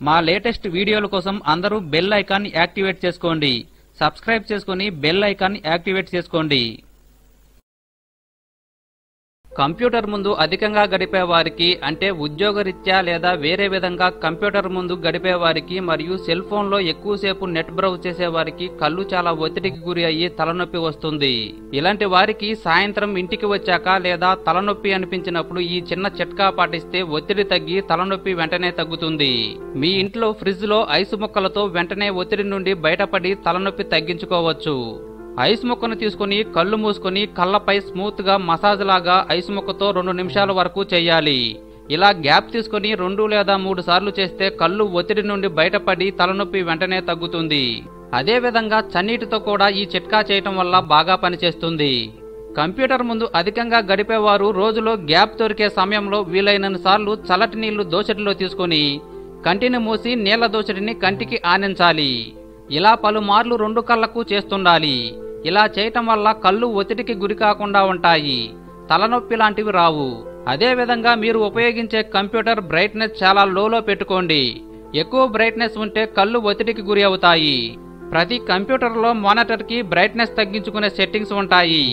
మా లేటెస్ట్ వీడియోల కోసం అందరూ బెల్ ఐకాన్ యాక్టివేట్ చేసుకోండి. సబ్స్క్రైబ్ చేసుకుని బెల్ ఐకాన్ యాక్టివేట్ చేసుకోండి. కంప్యూటర్ ముందు అధికంగా గడిపే వారికి అంటే ఉద్యోగరీత్యా లేదా వేరే విధంగా కంప్యూటర్ ముందు గడిపే వారికి మరియు సెల్ ఫోన్లో ఎక్కువసేపు నెట్ బ్రౌజ్ చేసే వారికి కళ్ళు చాలా ఒత్తిడికి గురి అయ్యి తలనొప్పి వస్తుంది. ఇలాంటి వారికి సాయంత్రం ఇంటికి వచ్చాక లేదా తలనొప్పి అనిపించినప్పుడు ఈ చిన్న చిట్కా పాటిస్తే ఒత్తిడి తగ్గి తలనొప్పి వెంటనే తగ్గుతుంది. మీ ఇంట్లో ఫ్రిడ్జ్లో ఐసు ముక్కలతో వెంటనే ఒత్తిడి నుండి బయటపడి తలనొప్పి తగ్గించుకోవచ్చు. ఐస్ ముక్కను తీసుకుని కళ్ళు మూసుకుని కళ్ళపై స్మూత్గా మసాజ్ లాగా ఐస్ ముక్కతో రెండు నిమిషాల వరకు చేయాలి. ఇలా గ్యాప్ తీసుకుని రెండు లేదా మూడు సార్లు చేస్తే కళ్ళు ఒత్తిడి నుండి బయటపడి తలనొప్పి వెంటనే తగ్గుతుంది. అదే విధంగా చన్నీటితో కూడా ఈ చిట్కా చేయటం వల్ల బాగా పనిచేస్తుంది. కంప్యూటర్ ముందు అధికంగా గడిపేవారు రోజులో గ్యాప్ దొరికే సమయంలో వీలైనన్ని సార్లు చల్లటి నీళ్ళు దోసటిలో తీసుకుని కంటిని మూసి నీళ్ళ దోసటిని కంటికి ఆనించాలి. ఇలా పలుమార్లు రెండు కళ్ళకు చేస్తుండాలి. ఇలా చేయటం వల్ల కళ్ళు ఒత్తిడికి గురి కాకుండా ఉంటాయి. తలనొప్పి లాంటివి రావు. అదే విధంగా మీరు ఉపయోగించే కంప్యూటర్ బ్రైట్నెస్ చాలా లోలో పెట్టుకోండి. ఎక్కువ బ్రైట్నెస్ ఉంటే కళ్ళు ఒత్తిడికి గురి అవుతాయి. ప్రతి కంప్యూటర్లో మానిటర్కి బ్రైట్నెస్ తగ్గించుకునే సెట్టింగ్స్ ఉంటాయి.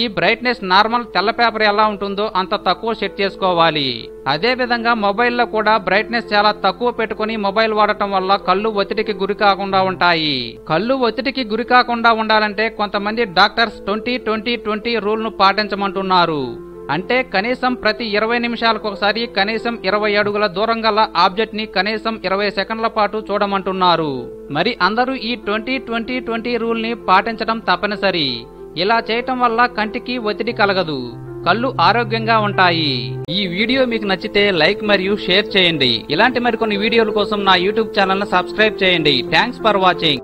ఈ బ్రైట్నెస్ నార్మల్ తెల్ల పేపర్ ఎలా ఉంటుందో అంత తక్కువ సెట్ చేసుకోవాలి. అదే విధంగా మొబైల్లో కూడా బ్రైట్నెస్ చాలా తక్కువ పెట్టుకుని మొబైల్ వాడటం వల్ల కళ్ళు ఒత్తిడికి గురి కాకుండా ఉంటాయి. కళ్ళు ఒత్తిడికి గురి కాకుండా ఉండాలంటే కొంతమంది డాక్టర్స్ ట్వంటీ ట్వంటీ ట్వంటీ రూల్ను పాటించమంటున్నారు. అంటే కనీసం ప్రతి ఇరవై నిమిషాలకు ఒకసారి కనీసం ఇరవై అడుగుల దూరం గల ఆబ్జెక్ట్ని కనీసం ఇరవై సెకండ్ల పాటు చూడమంటున్నారు. మరి అందరూ ఈ ట్వంటీ ట్వంటీ ట్వంటీ రూల్ని పాటించడం తప్పనిసరి. ఇలా చేయటం వల్ల కంటికి ఒత్తిడి కలగదు. కళ్ళు ఆరోగ్యంగా ఉంటాయి. ఈ వీడియో మీకు నచ్చితే లైక్ మరియు షేర్ చేయండి. ఇలాంటి మరికొన్ని వీడియోల కోసం నా యూట్యూబ్ ఛానల్ సబ్స్క్రైబ్ చేయండి. Thanks for watching